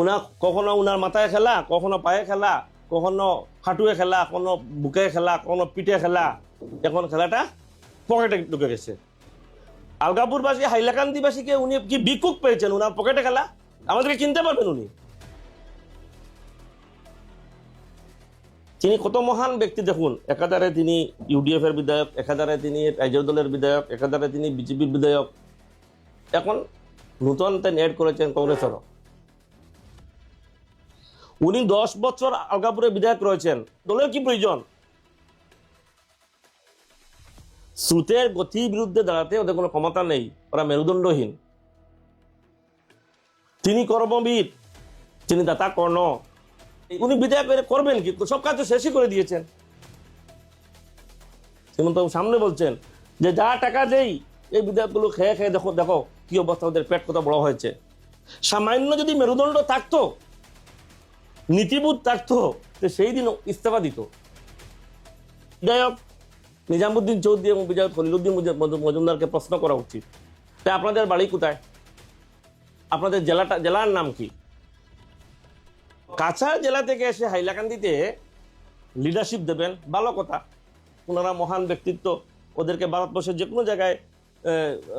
উনা কখনো উনার মাথায় খেলা, কখনো পায়ে খেলা, কখনো হাঁটুয়ে খেলা, কখনো বুকে খেলা, কখনো পিঠে খেলা, এখন খেলাটা পকেটে ঢুকে গেছে। আলগাপুরবাসী হাইলাকান্দিবাসীকে উনি কি বিকুক পেয়েছেন? উনার পকেটে খেলা? আমাদেরকে চিনতে পারবেন উনি। তিনি কত মহান ব্যক্তি দেখুন। একাধারে তিনি ইউডিএফ এর বিধায়ক, একাধারে তিনি রাজ্য দলের বিধায়ক, একাধারে তিনি বিজেপির বিধায়ক। এখন নূতন তিনি এড করেছেন কংগ্রেসেরও। উনি দশ বছর আলগাপুরে বিধায়ক রয়েছেন। দলের কি প্রয়োজন? স্রোতের গতির বিরুদ্ধে দাঁড়াতে ওদের কোনো ক্ষমতা নেই। ওরা মেরুদণ্ডহীন। তিনি কর্মবীর, তিনি দাতা কর্ণ। উনি বিধায়ক করবেন কি? সব কাজ শেষই করে দিয়েছেন। শ্রীমন্তবাবু সামনে বলছেন যে যা টাকা দেই, এই বিধায়কগুলো খেয়ে খেয়ে দেখো দেখো কি অবস্থা, ওদের পেট কত বড় হয়েছে। সামান্য যদি মেরুদণ্ড থাকতো নীতিবোধ থাকতো তো সেই দিন ইস্তফা দিত। বিধায়ক নিজামুদ্দিন চৌধুরী এবং বিধায়ক খলিলুদ্দিন মুজ- মজুমদারকে প্রশ্ন করা উচিত। তা আপনাদের বাড়ি কোথায়? আপনাদের জেলাটা, জেলার নাম কি? কাছাড় জেলা থেকে এসে হাইলাকান্দিতে লিডারশিপ দেবেন, ভালো কথা। ওনারা মহান ব্যক্তিত্ব। ওদেরকে ভারতবর্ষের যে কোনো জায়গায়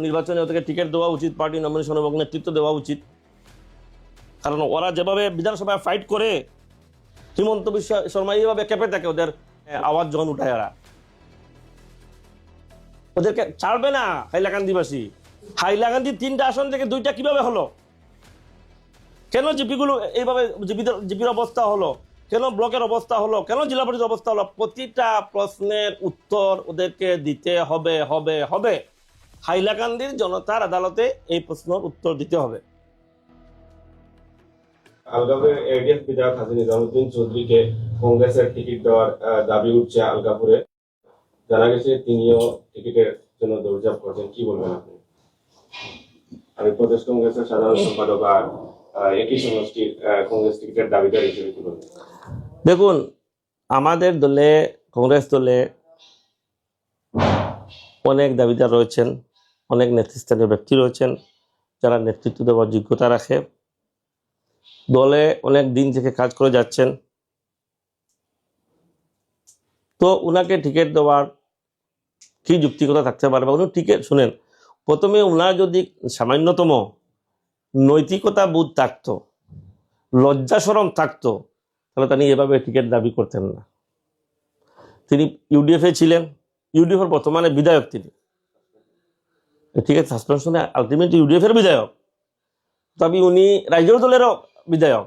নির্বাচনে ওদেরকে টিকিট দেওয়া উচিত পার্টি নমিনেশন এবং নেতৃত্ব দেওয়া উচিত। কারণ ওরা যেভাবে বিধানসভায় ফাইট করে, হিমন্ত বিশ্ব শর্মা এইভাবে কেঁপে থাকে ওদের আওয়াজ যখন উঠায় ওরা। ওদেরকে ছাড়বে না হাইলাকান্দিবাসী। হাইলাকান্দি তিনটা আসন থেকে দুইটা কীভাবে হলো? কেন জিপিগুলো এইভাবে জিপিদের, জিপির অবস্থা হলো? কেন ব্লকের অবস্থা হলো? কেন জেলা পরিষদ অবস্থা হলো? প্রতিটা প্রশ্নের উত্তর ওদেরকে দিতে হবে হবে হবে। হাইলাকান্দির জনতার আদালতে এই প্রশ্নের উত্তর দিতে হবে। আলগাপুরের এডিএফ বিধায়ক হাজি নিজামুদ্দিন চৌধুরীকে কংগ্রেসের টিকিট দেওয়ার দাবি উঠছে আলগাপুরে জানা গেছে তিনিও টিকিটের জন্য দৌড়ঝাঁপ করছেন। কি বলবেন আপনি? আমি প্রদেশ কংগ্রেসের সাধারণ সম্পাদক আর একই সমষ্টির কংগ্রেস টিকিটের দাবিদার হিসেবে কি বলবেন? দেখুন, আমাদের দলে, কংগ্রেস দলে অনেক দাবিদার রয়েছেন, অনেক নেতৃস্থানীয় ব্যক্তি রয়েছেন, যারা নেতৃত্ব দেওয়ার যোগ্যতা রাখে। দলে অনেক দিন থেকে কাজ করে যাচ্ছেন। তো উনাকে টিকিট দেওয়ার কি যুক্তিকতা থাকতে পারে? বা উনি টিকিট, শুনেন, প্রথমে উনার যদি সামান্যতম নৈতিকতা বোধ থাকতো লজ্জা সরম থাকতো, তাহলে তিনি এভাবে টিকিট দাবি করতেন না। তিনি ইউডিএফে ছিলেন, ইউডিএফের বর্তমানে বিধায়ক তিনি। ঠিক আছে সাসপেনশনে আলটিমেটলি ইউডিএফ এর বিধায়ক। তবে উনি রাজ্য দলেরও বিধায়ক।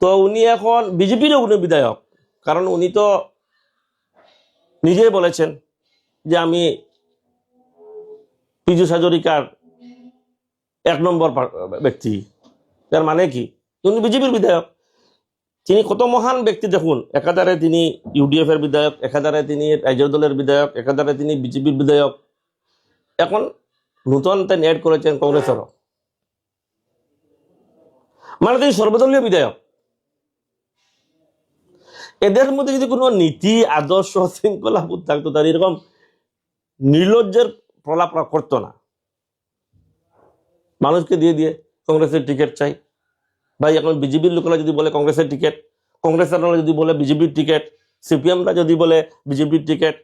তো উনি এখন বিজেপিরও উনি বিধায়ক। কারণ উনি তো নিজেই বলেছেন যে আমি পিজু হাজরিকার এক নম্বর ব্যক্তি। তার মানে কি? উনি বিজেপির বিধায়ক। তিনি কত মহান ব্যক্তি দেখুন। একাধারে তিনি ইউডিএফ এর বিধায়ক, একাধারে তিনি রাজ্য দলের বিধায়ক, একাধারে তিনি বিজেপির বিধায়ক। এখন নূতন তিনি এড করেছেন কংগ্রেসেরও। মানে তিনি সর্বদলীয় বিধায়ক। এদের মধ্যে যদি কোনো নীতি, আদর্শ, শৃঙ্খলা বোধ থাকতো তার এরকম নির্লজ্জের প্রলাপ করতো না, মানুষকে দিয়ে দিয়ে কংগ্রেসের টিকিট চাই। ভাই, এখন বিজেপির লোকেরা যদি বলে কংগ্রেসের টিকিট কংগ্রেসের যদি বলে বিজেপির টিকিট, সিপিএমরা যদি বলে বিজেপির টিকিট,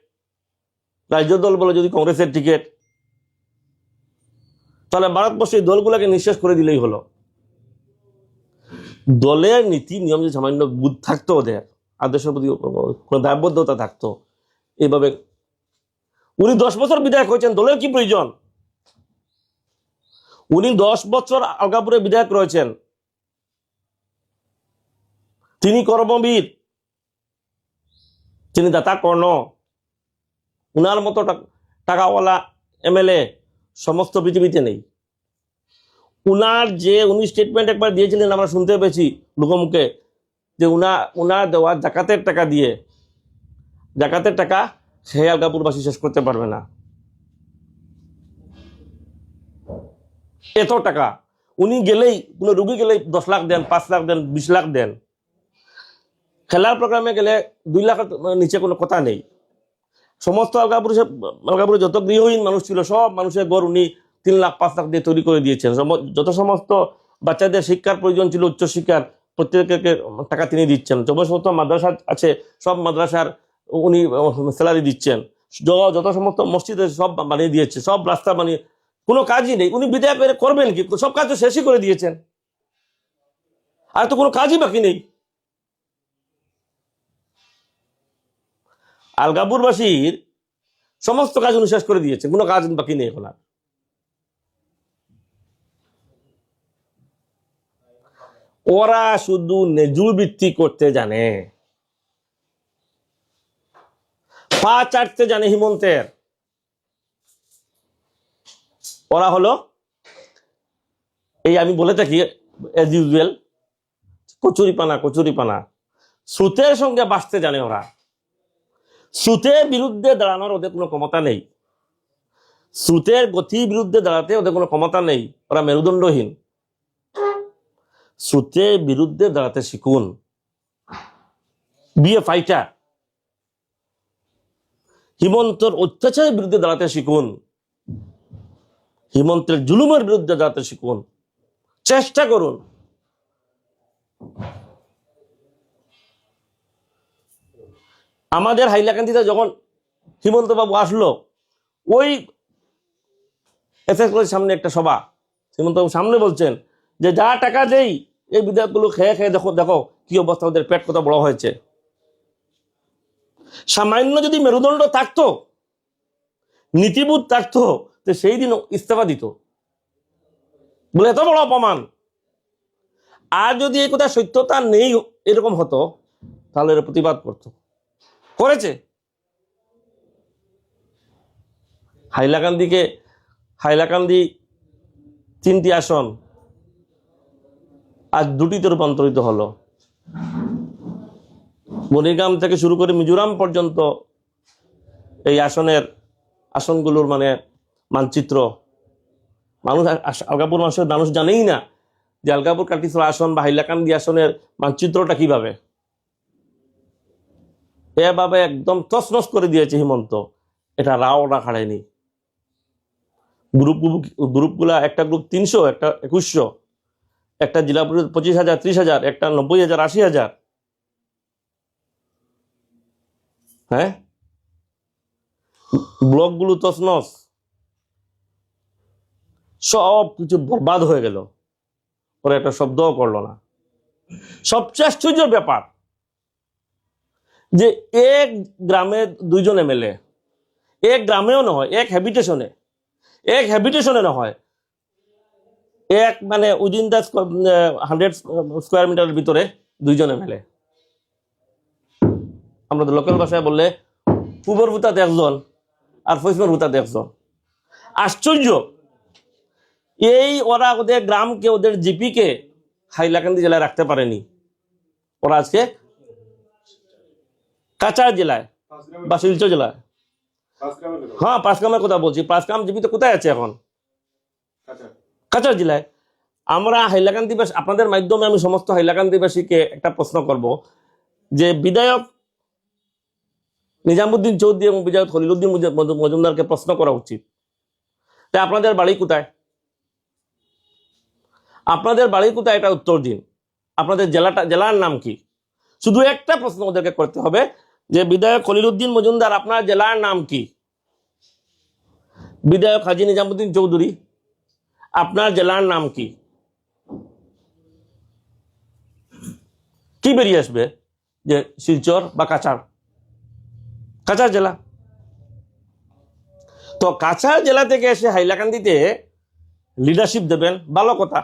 রাজ্য দল বলে যদি কংগ্রেসের টিকিট, তাহলে ভারতবর্ষে এই দলগুলোকে নিঃশেষ করে দিলেই হলো। দলের নীতি, নিয়ম যদি সামান্য বুধ থাকতো ওদের, আদর্শের প্রতি কোনো দায়বদ্ধতা থাকতো, এইভাবে। উনি দশ বছর বিধায়ক হয়েছেন, দলের কি প্রয়োজন? উনি দশ বছর আলগাপুরে বিধায়ক রয়েছেন। তিনি কর্মবীর। তিনি দাতা কর্ণ। উনার মতো টাক- টাকাওয়ালা এমএলএ সমস্ত পৃথিবীতে নেই। উনার যে, উনি স্টেটমেন্ট একবার দিয়েছিলেন, আমরা শুনতে পেয়েছি লোকমুখে যে উনা উনার দেওয়া জাকাতের টাকা দিয়ে, জাকাতের টাকা খেয়াল কাপুরবাসী শেষ করতে পারবে না। এত টাকা। উনি গেলেই, কোনো রুগী গেলেই দশ লাখ দেন, পাঁচ লাখ দেন, বিশ লাখ দেন। খেলার প্রোগ্রামে গেলে দুই লাখের নিচে কোনো কথা নেই। সমস্ত আলগাপুরে আলগাপুরে যত গৃহহীন মানুষ ছিল, সব মানুষের গড় উনি তিন লাখ, পাঁচ লাখ দিয়ে তৈরি করে দিয়েছেন। যত সমস্ত বাচ্চাদের শিক্ষার প্রয়োজন ছিল উচ্চশিক্ষার প্রত্যেককে টাকা তিনি দিচ্ছেন। যত সমস্ত মাদ্রাসা আছে, সব মাদ্রাসার উনি স্যালারি দিচ্ছেন। যত সমস্ত মসজিদ আছে, সব বানিয়ে দিয়েছে। সব রাস্তা বানিয়ে, কোনো কাজই নেই। উনি বিদায় করে করবেন কি? সব কাজ তো শেষই করে দিয়েছেন। আর তো কোনো কাজই বাকি নেই। আলগাপুরবাসীর সমস্ত কাজ উনি শেষ করে দিয়েছে কোনো কাজ বাকি নেই এখন আর। ওরা শুধু নেজুল বৃত্তি করতে জানে। পা চাটতে জানে হিমন্তের। ওরা হলো, এই আমি বলে থাকি এজ ইউজুয়াল কচুরিপানা কচুরিপানা। স্রোতের সঙ্গে বাঁচতে জানে ওরা। স্রোতের বিরুদ্ধে দাঁড়ানোর ওদের কোনো ক্ষমতা নেই। স্রোতের গতির বিরুদ্ধে দাঁড়াতে ওদের কোনো ক্ষমতা নেই। ওরা মেরুদণ্ডহীন। স্রোতের বিরুদ্ধে দাঁড়াতে শিখুন। বিয়ে ফাইটার। হিমন্তর অত্যাচারের বিরুদ্ধে দাঁড়াতে শিখুন। হিমন্তের জুলুমের বিরুদ্ধে দাঁড়াতে শিখুন। চেষ্টা করুন। আমাদের হাইলাকান্দিতে যখন হিমন্ত বাবু আসলো, ওই এস কলেজের সামনে একটা সভা। হিমন্ত বাবু সামনে বলছেন যে, যা টাকা দেই এই বিধায়কগুলো খেয়ে খেয়ে দেখো দেখো কি অবস্থা, ওদের পেট কত বড় হয়েছে। সামান্য যদি মেরুদণ্ড থাকতো, নীতিবোধ থাকতো, তো সেই দিন ইস্তফা দিত। বলে এত বড় অপমান। আর যদি এই কথা সত্যতা নেই এরকম হতো, তাহলে এর প্রতিবাদ করতো। করেছে। হাইলাকান্দিকে, হাইলাকান্দি তিনটি আসন আজ দুটিতে রূপান্তরিত হলো। মনিগ্রাম থেকে শুরু করে মিজোরাম পর্যন্ত এই আসনের আসনগুলোর মানে মানচিত্র। মানুষ আলগাপুর মানুষের মানুষ জানেই না যে আলগাপুর কাটিসরা আসন বা হাইলাকান্দি আসনের মানচিত্রটা কীভাবে। এভাবে একদম তছনছ করে দিয়েছে হিমন্ত। এটা রাও না খাড়ায়নি গ্রুপ গ্রুপগুলা একটা গ্রুপ তিনশো, একটা একুশশো। একটা জেলা পরিষদ পঁচিশ হাজার, ত্রিশ হাজার, একটা নব্বই হাজার, আশি হাজার। হ্যাঁ? ব্লকগুলো তছনছ। সব কিছু বরবাদ হয়ে গেল। ওরা একটা শব্দও করল না। সবচেয়ে আশ্চর্যের ব্যাপার যে এক গ্রামে দুইজন এমএলএ, এক গ্রামেও নয়, এক হ্যাবিটেশনে এক হ্যাবিটেশনে নহয় এক মানে উইদিন দ্য হান্ড্রেড স্কোয়ার মিটারের ভিতরে দুইজন মেলে। আমরা লোকাল ভাষায় বললে পূবর ভূতাতে একজন আর পশ্চিমের ভূতাতে একজন। আশ্চর্য! এই ওরা ওদের গ্রামকে ওদের জিপিকে হাইলাকান্দি জেলায় রাখতে পারেনি। ওরা আজকে কাছাড় জেলায় বা শিলচর জেলায়। হ্যাঁ পাঁচগ্রামের কথা বলছি। পাঁচগ্রাম জিপি তো কোথায় আছে এখন? কাছাড় জেলায় আমরা হাইলাকান্দিবাসী আপনাদের মাধ্যমে আমি সমস্ত হাইলাকান্দিবাসীকে একটা প্রশ্ন করব যে বিধায়ক নিজামুদ্দিন চৌধুরী এবং বিধায়ক খলিলুদ্দিন মুজ- মজুমদারকে প্রশ্ন করা উচিত। তাই আপনাদের বাড়ি কোথায়? আপনাদের বাড়ি কোথায়? এটা উত্তর দিন। আপনাদের জেলাটা জেলার নাম কি? শুধু একটা প্রশ্ন ওদেরকে করতে হবে যে বিধায়ক খলিলুদ্দিন মজুমদার, আপনার জেলার নাম কি? বিধায়ক হাজি নিজামুদ্দিন চৌধুরী। আপনার জেলার নাম কি? কি বেরিয়ে আসবে? যে শিলচর বা কাছাড়? কাছাড় জেলা। তো কাছাড় জেলা থেকে এসে হাইলাকান্দিতে লিডারশিপ দেবেন ভালো কথা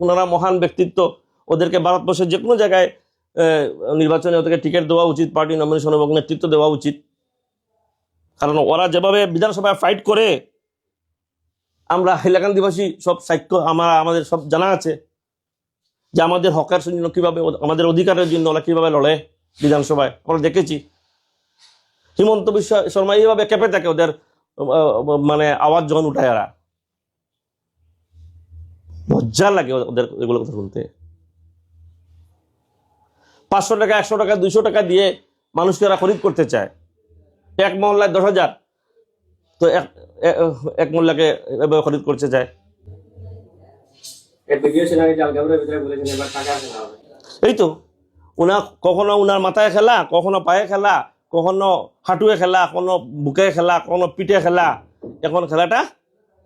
ওনারা মহান ব্যক্তিত্ব। ওদেরকে ভারতবর্ষের যে কোনো জায়গায় নির্বাচনে ওদেরকে টিকিট দেওয়া উচিত পার্টি নমিনেশন এবং নেতৃত্ব দেওয়া উচিত। কারণ ওরা যেভাবে বিধানসভায় ফাইট করে আমরা হাইলাকান্দিবাসী সব সাক্ষ্য আমার, আমাদের সব জানা আছে যে আমাদের হকের জন্য কীভাবে, আমাদের অধিকারের জন্য ওরা কীভাবে লড়ে বিধানসভায়। আমরা দেখেছি। হিমন্ত বিশ্ব শর্মা এইভাবে কেঁপে থাকে ওদের মানে আওয়াজ যখন উঠায় ওরা। লজ্জা লাগে ওদের এগুলো কথা শুনতে। পাঁচশো টাকা, একশো টাকা, দুইশো টাকা দিয়ে মানুষকে ওরা খরিদ করতে চায়। এক মহল্লায় দশ হাজার। তো এক মোল্লাকে এভাবে খরিদ খেলা হবে? এই তো উনা কখনো উনার মাথায় খেলা কখনো পায়ে খেলা কখনো হাঁটুয়ে খেলা কখনো বুকে খেলা কখনো পিঠে খেলা এখন খেলাটা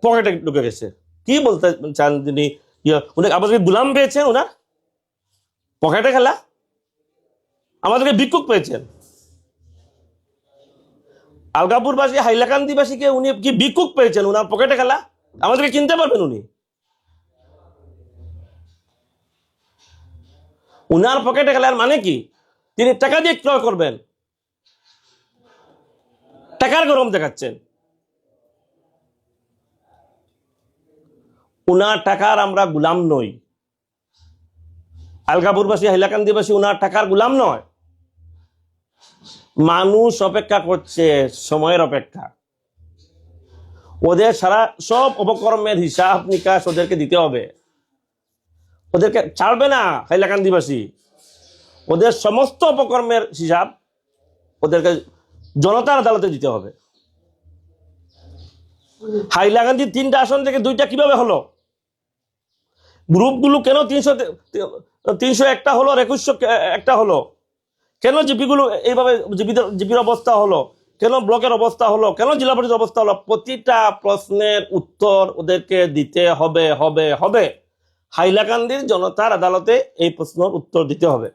পকেটে ঢুকে গেছে। কি বলতে চান তিনি? ইয়ে, উনি আমাদেরকে গুলাম পেয়েছেন ওনার পকেটে খেলা? আমাদেরকে ভিক্ষুক পেয়েছেন? আলগাপুরবাসী হাইলাকান্দিবাসীকে উনি কি বিকুক পেয়েছেন? ওনার পকেটে খেলা? আমাদেরকে কিনতে পারবেন উনি? উনার পকেটে খেলার মানে কি? তিনি টাকা দিয়ে ক্রয় করবেন। টাকার গরম দেখাচ্ছেন। উনার টাকার আমরা গুলাম নই। আলগাপুরবাসী হাইলাকান্দিবাসী, উনার টাকার গুলাম নয়। মানুষ অপেক্ষা করছে সময়ের অপেক্ষা। ওদের সারা সব উপকর্মের হিসাব নিকাশ ওদেরকে দিতে হবে। ওদেরকে ছাড়বে না হাইলাকান্দিবাসী ওদের সমস্ত অপকর্মের হিসাব ওদেরকে জনতার আদালতে দিতে হবে। হাইলাকান্দি তিনটা আসন থেকে দুইটা কীভাবে হলো? গ্রুপগুলো কেন তিনশো তিনশো একটা হলো আর একুশশো একটা হলো? কেন জিপিগুলো এইভাবে জিপির অবস্থা হলো? কেন ব্লকের অবস্থা হলো? কেন জেলা পরিষদের অবস্থা হলো? প্রতিটা প্রশ্নের উত্তর ওদেরকে দিতে হবে হবে হবে। হাইলাকান্দির জনতার আদালতে এই প্রশ্নের উত্তর দিতে হবে।